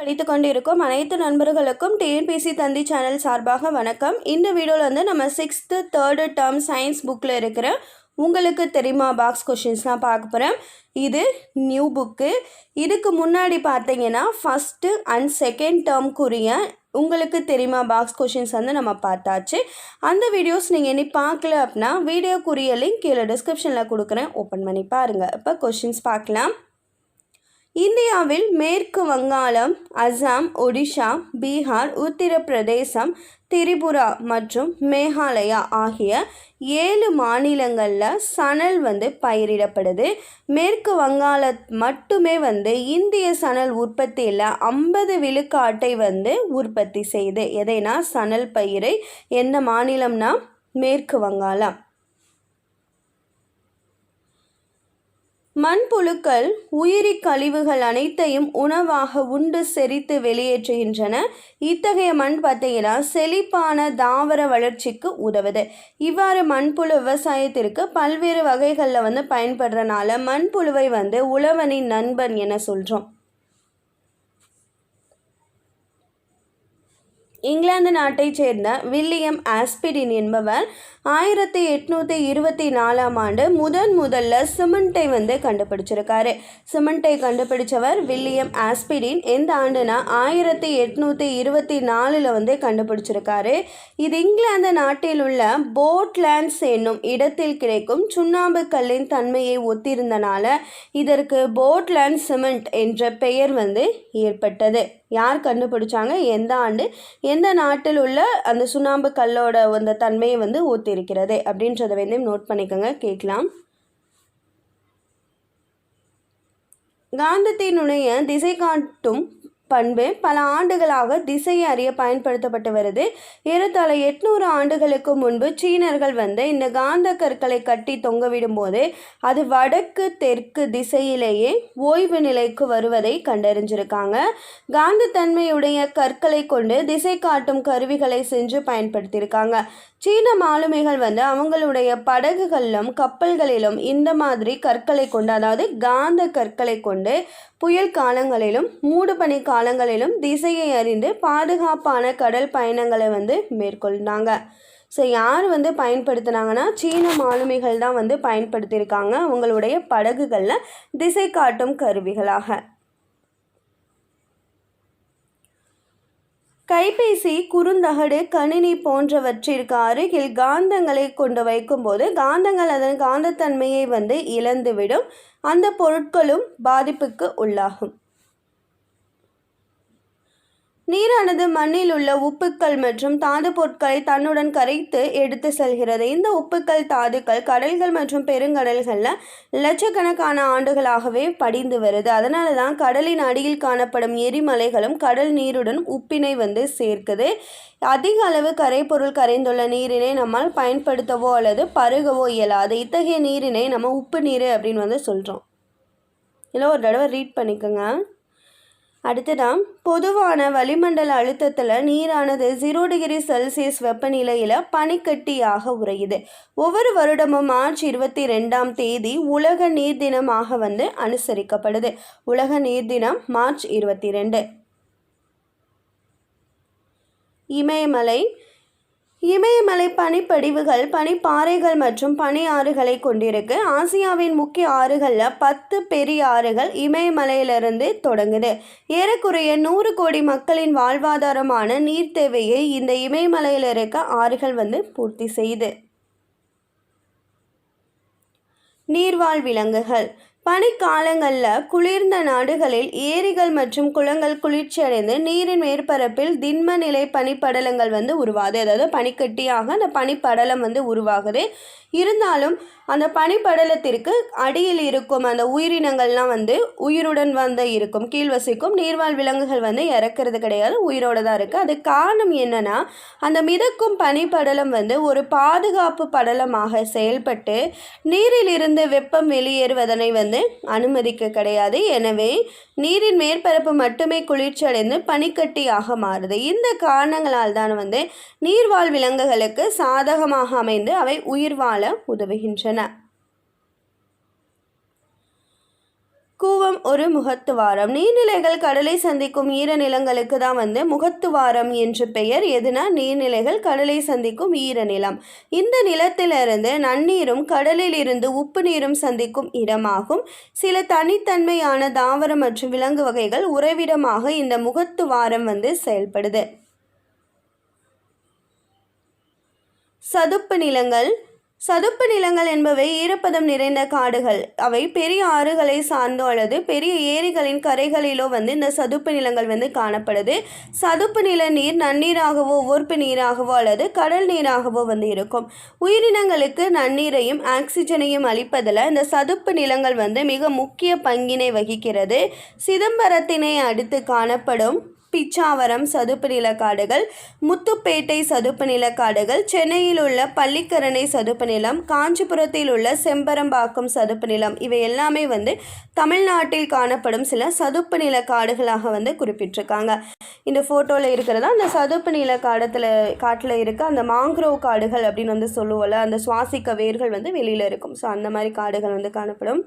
படித்து கொண்டிருக்கும் அனைத்து நண்பர்களுக்கும் டிஎன்பிசி தந்தி சேனல் சார்பாக வணக்கம். இந்த வீடியோவில் வந்து நம்ம சிக்ஸ்த்து தேர்டு டேர்ம் சயின்ஸ் புக்கில் இருக்கிற உங்களுக்கு தெரியுமா பாக்ஸ் கொஷின்ஸ்லாம் பார்க்க போகிறோம் இது நியூ புக்கு இதுக்கு முன்னாடி பார்த்தீங்கன்னா ஃபஸ்ட்டு அண்ட் செகண்ட் டேர்ம்க்குரிய உங்களுக்கு தெரியுமா பாக்ஸ் கொஷின்ஸ் வந்து நம்ம பார்த்தாச்சு. அந்த வீடியோஸ் நீங்கள் இனி பார்க்கல அப்படின்னா வீடியோக்குரிய லிங்க் கீழே டிஸ்கிரிப்ஷனில் கொடுக்குறேன். ஓப்பன் பண்ணி பாருங்கள் இப்போ கொஷின்ஸ் பார்க்கலாம். இந்தியாவில் மேற்கு வங்காளம் அசாம் ஒடிஷா பீகார் உத்தரப்பிரதேசம் திரிபுரா மற்றும் மேகாலயா ஆகிய ஏழு மாநிலங்களில் சணல் வந்து பயிரிடப்படுது. மேற்கு வங்காள மட்டுமே வந்து இந்திய சணல் உற்பத்தியில் ஐம்பது விழுக்காட்டை வந்து உற்பத்தி செய்யுது எதைனா சணல் பயிரை எந்த மாநிலம்னா? மேற்கு வங்காளம். மண்புழுக்கள் உயிரி கழிவுகள் அனைத்தையும் உணவாக உண்டு செரித்து வெளியேற்றுகின்றன. இத்தகைய மண் பார்த்தீங்கன்னா செழிப்பான தாவர வளர்ச்சிக்கு உதவுது. இவ்வாறு மண்புழு விவசாயத்திற்கு பல்வேறு வகைகளில் வந்து பயன்படுறனால மண்புழுவை வந்து உழவனின் நண்பன் என சொல்கிறோம் இங்கிலாந்து நாட்டைச் சேர்ந்த வில்லியம் ஆஸ்பிடின் என்பவர் ஆயிரத்தி எட்நூற்றி இருபத்தி நாலாம் ஆண்டு முதன் முதல்ல சிமெண்ட்டை வந்து கண்டுபிடிச்சிருக்காரு. சிமெண்ட்டை கண்டுபிடிச்சவர் வில்லியம் ஆஸ்பிடின் எந்த ஆண்டுனா ஆயிரத்தி எட்நூற்றி இருபத்தி நாலில் வந்து கண்டுபிடிச்சிருக்காரு. இது இங்கிலாந்து நாட்டில் உள்ள போட்லேண்ட்ஸ் என்னும் இடத்தில் கிடைக்கும் சுண்ணாம்பு கல்லின் தன்மையை ஒத்திருந்தனால இதற்கு போட்லேண்ட் சிமெண்ட் என்ற பெயர் வந்து ஏற்பட்டது. யார் கண்டுபிடிச்சாங்க எந்த ஆண்டு? எந்த நாட்டில் உள்ள அந்த சுண்ணாம்பு கல்லோட அந்த தன்மையை வந்து ஒத்திருக்கிறது அப்படின்றத வந்து நோட் பண்ணிக்கோங்க. கேட்கலாம். காந்தத்தினுடைய திசை காட்டும் பண்பு பல ஆண்டுகளாக திசையை அறிய பயன்படுத்தப்பட்டு வருது. இருத்தலை எட்நூறு ஆண்டுகளுக்கு முன்பு சீனர்கள் வந்து இந்த காந்த கற்களை கட்டி தொங்கவிடும்போது அது வடக்கு தெற்கு திசையிலேயே ஓய்வு நிலைக்கு வருவதை கண்டறிஞ்சிருக்காங்க. காந்தத்தன்மையுடைய கற்களை கொண்டு திசை காட்டும் கருவிகளை செஞ்சு பயன்படுத்தியிருக்காங்க. சீன மாலுமிகள் வந்து அவங்களுடைய படகுகளிலும் கப்பல்களிலும் இந்த மாதிரி கற்களை கொண்டு அதாவது காந்த கற்களை கொண்டு புயல் காலங்களிலும் மூடுபனி காலங்களிலும் திசையை அறிந்து பாதுகாப்பான கடல் பயணங்களை வந்து மேற்கொண்டாங்க. ஸோ யார் வந்து பயன்படுத்தினாங்கன்னா சீன மாலுமிகள் தான் வந்து பயன்படுத்தியிருக்காங்க அவங்களுடைய படகுகளில் திசை காட்டும் கருவிகளாக. கைபேசி குறுந்தகடு கணினி போன்றவற்றிற்கு அருகில் காந்தங்களை கொண்டு வைக்கும்போது காந்தங்கள் அதன் காந்தத்தன்மையை வந்து இழந்துவிடும். அந்த பொருட்களும் பாதிப்புக்கு உள்ளாகும். நீரானது மண்ணில் உள்ள உப்புக்கள் மற்றும் தாது பொருட்களை தன்னுடன் கரைத்து எடுத்து செல்கிறது. இந்த உப்புக்கள் தாதுக்கள் கடல்கள் மற்றும் பெருங்கடல்களில் லட்சக்கணக்கான ஆண்டுகளாகவே படிந்து வருது. அதனால தான் கடலின் அடியில் காணப்படும் எரிமலைகளும் கடல் நீருடன் உப்பினை வந்து சேர்க்குது. அதிக அளவு கரைப்பொருள் கரைந்துள்ள நீரினை நம்மால் பயன்படுத்தவோ அல்லது பருகவோ இயலாது. இத்தகைய நீரினை நம்ம உப்பு நீர் அப்படின்னு வந்து சொல்கிறோம் இல்லை ஒரு தடவை ரீட் பண்ணிக்கோங்க. அடுத்ததான் பொதுவான வளிமண்டல அழுத்தத்தில் நீரானது ஜீரோ டிகிரி செல்சியஸ் வெப்பநிலையில் பனிக்கட்டியாக உறையுது. ஒவ்வொரு வருடமும் மார்ச் இருபத்தி ரெண்டாம் தேதி உலக நீர் தினமாக வந்து அனுசரிக்கப்படுது. உலக நீர் தினம் மார்ச் இருபத்தி ரெண்டு இமயமலை இமயமலை பனிப்படிவுகள் பனிப்பாறைகள் மற்றும் பனி ஆறுகளை கொண்டிருக்கு. ஆசியாவின் முக்கிய ஆறுகளில் பத்து பெரிய ஆறுகள் இமயமலையிலிருந்து தொடங்குது. ஏறக்குறைய நூறு கோடி மக்களின் வாழ்வாதாரமான நீர் தேவையை இந்த இமயமலையில் இருக்க ஆறுகள் வந்து பூர்த்தி செய்யுது நீர்வாழ் விலங்குகள். பனிக்காலங்களில் குளிர்ந்த நாடுகளில் ஏரிகள் மற்றும் குளங்கள் குளிர்ச்சியடைந்து நீரின் மேற்பரப்பில் திண்ம நிலை பனிப்படலங்கள் வந்து உருவாது அதாவது பனிக்கட்டியாக அந்த பனிப்படலம் வந்து உருவாகுது. இருந்தாலும் அந்த பனிப்படலத்திற்கு அடியில் இருக்கும் அந்த உயிரினங்கள்லாம் வந்து உயிருடன் வந்து இருக்கும். கீழ் வசிக்கும் நீர்வாழ் விலங்குகள் வந்து இறக்கிறது கிடையாது உயிரோடு தான் இருக்குது அது காரணம் என்னென்னா அந்த மிதக்கும் பனிப்படலம் வந்து ஒரு பாதுகாப்பு படலமாக செயல்பட்டு நீரில் இருந்து வெப்பம் வெளியேறுவதனை வந்து அனுமதிக்க கிடையாது. எனவே நீரின் மேற்பரப்பு மட்டுமே குளிர்ச்சியடைந்து பனிக்கட்டியாக மாறுது. இந்த காரணங்களால் தான் வந்து நீர்வாழ் விலங்குகளுக்கு சாதகமாக அமைந்து அவை உயிர் வாழ உதவுகின்றன. கூவம் ஒரு முகத்துவாரம். நீர்நிலைகள் கடலை சந்திக்கும் ஈரநிலங்களுக்கு தான் வந்து முகத்துவாரம் என்று பெயர். எதுனா நீர்நிலைகள் கடலை சந்திக்கும் ஈரநிலம் இந்த நிலத்திலிருந்து நன்னீரும் கடலில் இருந்து உப்பு நீரும் சந்திக்கும் இடமாகும். சில தனித்தன்மையான தாவரம் மற்றும் விலங்கு வகைகள் உறைவிடமாக இந்த முகத்துவாரம் வந்து செயல்படுது. சதுப்பு நிலங்கள் சதுப்பு நிலங்கள் என்பவை ஈரப்பதம் நிறைந்த காடுகள். அவை பெரிய ஆறுகளை சார்ந்தோ அல்லது பெரிய ஏரிகளின் கரைகளிலோ வந்து இந்த சதுப்பு நிலங்கள் வந்து காணப்படுது. சதுப்பு நில நீர் நன்னீராகவோ உவர்ப்பு நீராகவோ அல்லது கடல் நீராகவோ வந்து இருக்கும். உயிரினங்களுக்கு நன்னீரையும் ஆக்சிஜனையும் அளிப்பதில் இந்த சதுப்பு நிலங்கள் வந்து மிக முக்கிய பங்கினை வகிக்கிறது. சிதம்பரத்தினை அடுத்து காணப்படும் பிச்சாவரம் சதுப்பு நிலக்காடுகள் முத்துப்பேட்டை சதுப்பு நிலக்காடுகள் சென்னையில் உள்ள பள்ளிக்கரணை சதுப்பு நிலம் காஞ்சிபுரத்தில் உள்ள செம்பரம்பாக்கம் சதுப்பு நிலம் இவை எல்லாமே வந்து தமிழ்நாட்டில் காணப்படும் சில சதுப்பு நில காடுகளாக வந்து குறிப்பிட்டிருக்காங்க. இந்த ஃபோட்டோவில் இருக்கிறதா? அந்த சதுப்பு நில காடத்தில் காட்டில் இருக்க அந்த மாங்க்ரோவ் காடுகள் அப்படின்னு வந்து சொல்லுவோம்ல அந்த சுவாசிக்க வேர்கள் வந்து வெளியில் இருக்கும். ஸோ அந்த மாதிரி காடுகள் வந்து காணப்படும்.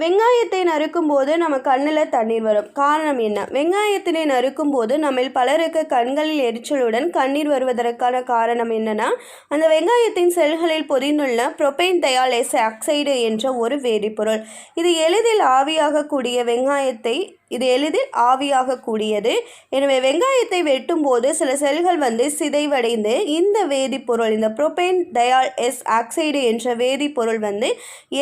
வெங்காயத்தை நறுக்கும் போது நம்ம கண்ணில் தண்ணீர் வரும். காரணம் என்ன? வெங்காயத்தினை நறுக்கும் போது நம்ம பலருக்கு கண்களில் எரிச்சலுடன் கண்ணீர் வருவதற்கான காரணம் என்னன்னா அந்த வெங்காயத்தின் செல்களில் பொதிந்துள்ள புரோபைன் தயால் ஆக்சைடு என்ற ஒரு வேதிப்பொருள். இது எளிதில் ஆவியாகக்கூடிய வெங்காயத்தை இது எளிதில் ஆவியாகக்கூடியது. எனவே வெங்காயத்தை வெட்டும்போது சில செல்கள் வந்து சிதைவடைந்து இந்த வேதிப்பொருள் இந்த புரோபைன் டயால் எஸ் ஆக்சைடு என்ற வேதிப்பொருள் வந்து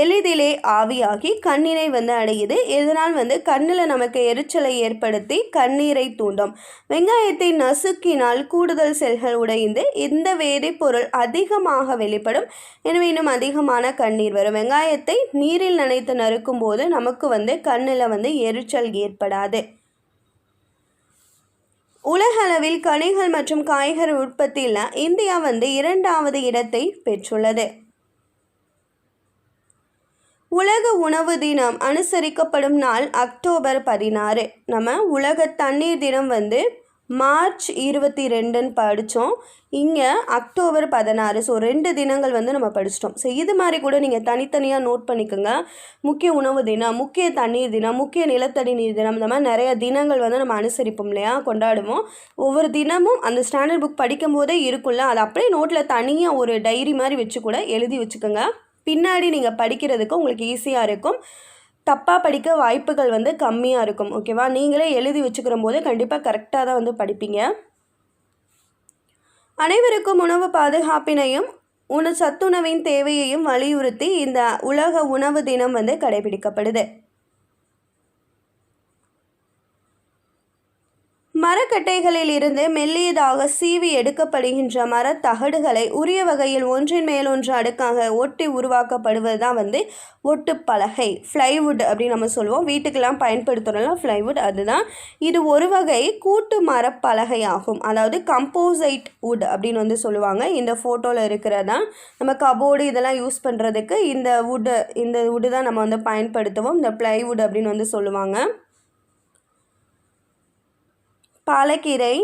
எளிதிலே ஆவியாகி கண்ணினை வந்து அடையுது. இதனால் வந்து கண்ணில் நமக்கு எரிச்சலை ஏற்படுத்தி கண்ணீரை தூண்டும். வெங்காயத்தை நசுக்கினால் கூடுதல் செல்கள் உடைந்து இந்த வேதிப்பொருள் அதிகமாக வெளிப்படும். எனவே இன்னும் அதிகமான கண்ணீர் வரும். வெங்காயத்தை நீரில் நனைத்து நறுக்கும் போது நமக்கு வந்து கண்ணில் வந்து எரிச்சல் ஏற்படாது உலகளவில் கனிகள் மற்றும் காய்கறி உற்பத்தியில் இந்தியா வந்து இரண்டாவது இடத்தை பெற்றுள்ளது. உலக உணவு தினம் அனுசரிக்கப்படும் நாள் அக்டோபர் பதினாறு. நம்ம உலக தண்ணீர் தினம் வந்து மார்ச் இருபத்தி ரெண்டுன்னு படித்தோம் இங்கே அக்டோபர் பதினாறு. ஸோ ரெண்டு தினங்கள் வந்து நம்ம படிச்சிட்டோம். ஸோ இது மாதிரி கூட நீங்கள் தனித்தனியாக நோட் பண்ணிக்கோங்க. முக்கிய உணவு தினம் முக்கிய தண்ணீர் தினம் முக்கிய நிலத்தடி நீர் தினம் இந்த மாதிரி நிறைய தினங்கள் வந்து நம்ம அனுசரிப்போம் இல்லையா? கொண்டாடுவோம். ஒவ்வொரு தினமும் அந்த ஸ்டாண்டர்ட் புக் படிக்கும் போதே இருக்கும்ல அது அப்படியே நோட்டில் தனியாக ஒரு டைரி மாதிரி வச்சு கூட எழுதி வச்சுக்கோங்க. பின்னாடி நீங்கள் படிக்கிறதுக்கு உங்களுக்கு ஈஸியாக இருக்கும். தப்பாக படிக்க வாய்ப்புகள் வந்து கம்மியாக இருக்கும். ஓகேவா? நீங்களே எழுதி வச்சுக்கிற போது கண்டிப்பாக கரெக்டாக தான் வந்து படிப்பீங்க. அனைவருக்கும் உணவு பாதுகாப்பினையும் உண சத்துணவின் தேவையையும் வலியுறுத்தி இந்த உலக உணவு தினம் வந்து கடைபிடிக்கப்படுது. மரக்கட்டைகளில் இருந்து மெல்லியதாக சீவி எடுக்கப்படுகின்ற மரத்தகடுகளை உரிய வகையில் ஒன்றின் மேல் ஒன்று அடுக்காக ஒட்டி உருவாக்கப்படுவது தான் வந்து ஒட்டுப்பலகை ஃப்ளைவுட் அப்படின்னு நம்ம சொல்லுவோம். வீட்டுக்கெல்லாம் பயன்படுத்துகிறோம்ல ஃப்ளைவுட் அதுதான். இது ஒரு வகை கூட்டு மரப்பலகை ஆகும் அதாவது கம்போசைட் வுட் அப்படின்னு வந்து சொல்லுவாங்க. இந்த ஃபோட்டோவில் இருக்கிறதான் நம்ம கபோர்டு இதெல்லாம் யூஸ் பண்ணுறதுக்கு இந்த வுட்டு இந்த வுட்டு தான் நம்ம வந்து பயன்படுத்துவோம். இந்த ப்ளைவுட் அப்படின்னு வந்து சொல்லுவாங்க. பாலக்கீரை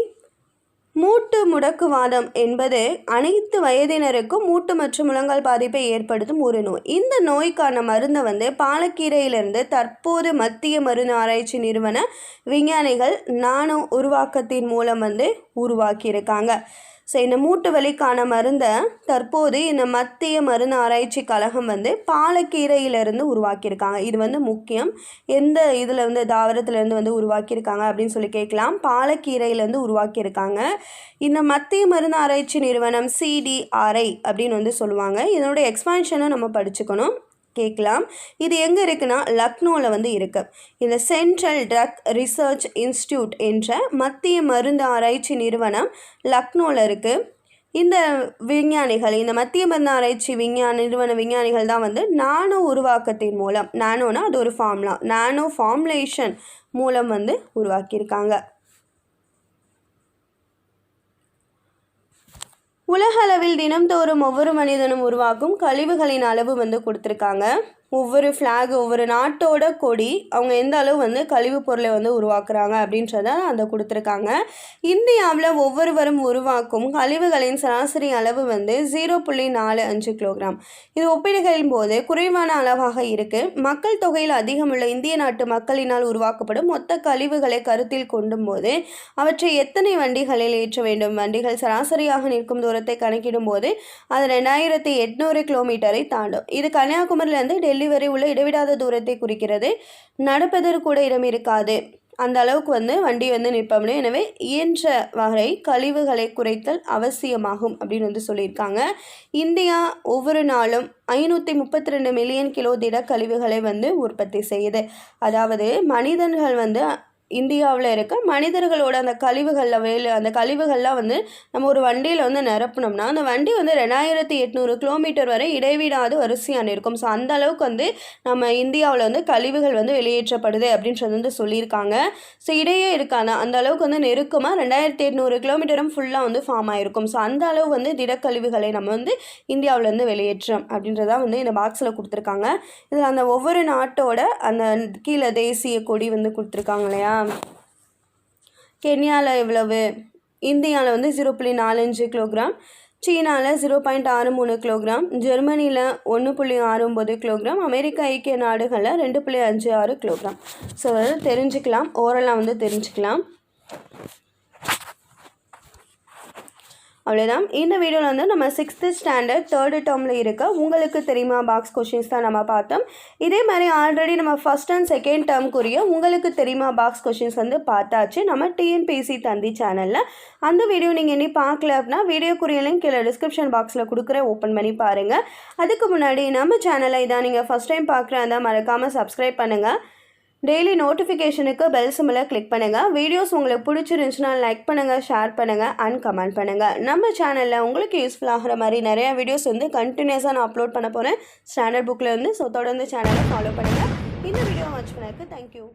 மூட்டு முடக்குவாதம் என்பது அனைத்து வயதினருக்கும் மூட்டு மற்றும் முழங்கால் பாதிப்பை ஏற்படுத்தும் ஒரு நோய். இந்த நோய்க்கான மருந்தை வந்து பாலக்கீரையிலிருந்து தற்போது மத்திய மருந்து ஆராய்ச்சி நிறுவன விஞ்ஞானிகள் நானோ உருவாக்கத்தின் மூலம் வந்து உருவாக்கியிருக்காங்க. ஸோ இந்த மூட்டு வலிக்கான மருந்தை தற்போது இந்த மத்திய மருந்து ஆராய்ச்சி கழகம் வந்து பாலக்கீரையிலிருந்து உருவாக்கியிருக்காங்க. இது வந்து முக்கியம். எந்த இதில் வந்து தாவரத்துலேருந்து வந்து உருவாக்கியிருக்காங்க அப்படின்னு சொல்லி கேட்கலாம். பாலக்கீரையிலேருந்து உருவாக்கியிருக்காங்க. இந்த மத்திய மருந்து ஆராய்ச்சி நிறுவனம் சிடிஆர்ஐ அப்படின்னு வந்து சொல்லுவாங்க. இதனுடைய எக்ஸ்பான்ஷனை நம்ம படிச்சுக்கணும். கேட்கலாம். இது எங்கே இருக்குன்னா லக்னோவில் வந்து இருக்குது இந்த சென்ட்ரல் ட்ரக் ரிசர்ச் இன்ஸ்டியூட் என்ற மத்திய மருந்து ஆராய்ச்சி நிறுவனம் லக்னோவில் இருக்குது இந்த விஞ்ஞானிகள் இந்த மத்திய மருந்து ஆராய்ச்சி விஞ்ஞான நிறுவன விஞ்ஞானிகள் தான் வந்து நானோ உருவாக்கத்தின் மூலம் நானோனா அது ஒரு ஃபார்ம்லாம் நானோ ஃபார்முலேஷன் மூலம் வந்து உருவாக்கியிருக்காங்க. உலகளவில் தினம்தோறும் ஒவ்வொரு மனிதனும் உருவாக்கும் கழிவுகளின் அளவு வந்து கொடுத்துருக்காங்க. ஒவ்வொரு ஃப்ளாக் ஒவ்வொரு நாட்டோட கொடி அவங்க எந்த அளவு வந்து கழிவுப் பொருளை வந்து உருவாக்குறாங்க அப்படின்றத அந்த கொடுத்துருக்காங்க. இந்தியாவில் ஒவ்வொருவரும் உருவாக்கும் கழிவுகளின் சராசரி அளவு வந்து ஜீரோ புள்ளி நாலு அஞ்சு கிலோகிராம் இது ஒப்பீடுகளின் போது குறைவான அளவாக இருக்குது மக்கள் தொகையில் அதிகமுள்ள இந்திய நாட்டு மக்களினால் உருவாக்கப்படும் மொத்த கழிவுகளை கருத்தில் கொண்டும் போது அவற்றை எத்தனை வண்டிகளில் ஏற்ற வேண்டும்? வண்டிகள் சராசரியாக நிற்கும் தூரத்தை கணக்கிடும் போது அது ரெண்டாயிரத்தி எட்நூறு கிலோமீட்டரை தாண்டும். இது கன்னியாகுமரியிலேருந்து டெல்லி வரை உள்ள இடைவிடாத தூரத்தை குறிக்கிறது. நடப்பதற்கு கூட இடம் இருக்காது. அந்த அளவுக்கு வந்து வண்டி வந்து நிற்போம்னு எனவே இயன்ற வகை கழிவுகளை குறைத்தல் அவசியமாகும் அப்படின்னு வந்து சொல்லியிருக்காங்க. இந்தியா ஒவ்வொரு நாளும் ஐநூற்றி முப்பத்தி ரெண்டு மில்லியன் கிலோ திடக்கழிவுகளை வந்து உற்பத்தி செய்யுது. அதாவது மனிதர்கள் வந்து இந்தியாவில் இருக்க மனிதர்களோட அந்த கழிவுகளில் வேலை அந்த கழிவுகள்லாம் வந்து நம்ம ஒரு வண்டியில் வந்து நிரப்பினோம்னா அந்த வண்டி வந்து ரெண்டாயிரத்தி எட்நூறு கிலோமீட்டர் வரை இடைவிடாது வரிசையாக இருக்கும் ஸோ அந்த அளவுக்கு வந்து நம்ம இந்தியாவில் வந்து கழிவுகள் வந்து வெளியேற்றப்படுது அப்படின்றது வந்து சொல்லியிருக்காங்க. ஸோ இடையே இருக்காது அந்த அளவுக்கு வந்து நெருக்கமாக ரெண்டாயிரத்தி எட்நூறு கிலோமீட்டரும் ஃபுல்லாக வந்து ஃபார்ம் ஆகிருக்கும் ஸோ அந்த அளவு வந்து திடக்கழிவுகளை நம்ம வந்து இந்தியாவிலேருந்து வெளியேற்றோம் அப்படின்றதான் வந்து இந்த பாக்ஸில் கொடுத்துருக்காங்க. இதில் அந்த ஒவ்வொரு நாட்டோட அந்த கீழே தேசிய கொடி வந்து கொடுத்துருக்காங்க இல்லையா? கென்யாவில் எவ்வளவு? இந்தியாவில் வந்து ஜீரோ புள்ளி நாலஞ்சு கிலோகிராம் சீனாவில் ஜீரோ பாயிண்ட் ஆறு மூணு கிலோகிராம் ஜெர்மனியில் ஒன்று புள்ளி ஆறு ஒம்பது கிலோகிராம் அமெரிக்க ஐக்கிய நாடுகளில் ரெண்டு புள்ளி அஞ்சு ஆறு கிலோகிராம் ஸோ அதாவது தெரிஞ்சுக்கலாம். ஓரலாக வந்து தெரிஞ்சுக்கலாம். அவ்வளோதான் இந்த வீடியோவில் வந்து நம்ம சிக்ஸ்த்து ஸ்டாண்டர்ட் தேர்டு டேர்மில் இருக்க உங்களுக்கு தெரியுமா பாக்ஸ் கொஷின்ஸ் தான் நம்ம பார்த்தோம். இதே மாதிரி ஆல்ரெடி நம்ம ஃபஸ்ட் அண்ட் செகண்ட் டேர்ம்க்குரிய உங்களுக்கு தெரியுமா பாக்ஸ் கொஷின்ஸ் வந்து பார்த்தாச்சு. நம்ம டிஎன்பிசி தந்தி சேனலில் அந்த வீடியோ நீங்கள் இனி பார்க்கல அப்படின்னா வீடியோக்குரிய லிங்க் கீழே டிஸ்கிரிப்ஷன் பாக்ஸில் கொடுக்குற ஓப்பன் பண்ணி பாருங்கள் அதுக்கு முன்னாடி நம்ம சேனலை இதான் நீங்கள் ஃபஸ்ட் டைம் பார்க்குறதா மறக்காமல் சப்ஸ்கிரைப் பண்ணுங்கள் டெய்லி நோட்டிஃபிகேஷனுக்கு பெல் சிம்மில் கிளிக் பண்ணுங்கள் வீடியோஸ் உங்களுக்கு பிடிச்சிருந்துச்சுன்னா லைக் பண்ணுங்கள் ஷேர் பண்ணுங்கள் அண்ட் கமெண்ட் பண்ணுங்கள் நம்ம சேனலில் உங்களுக்கு யூஸ்ஃபுல் ஆகிற மாதிரி நிறையா வீடியோஸ் வந்து கண்டினியூஸாக நான் அப்லோட் பண்ண போகிறேன் ஸ்டாண்டர்ட் புக்கில் இருந்து ஸோ தொடர்ந்து சேனலை ஃபாலோ பண்ணுங்கள் இந்த வீடியோ வாட்ச் பண்ணதுக்கு தேங்க்யூ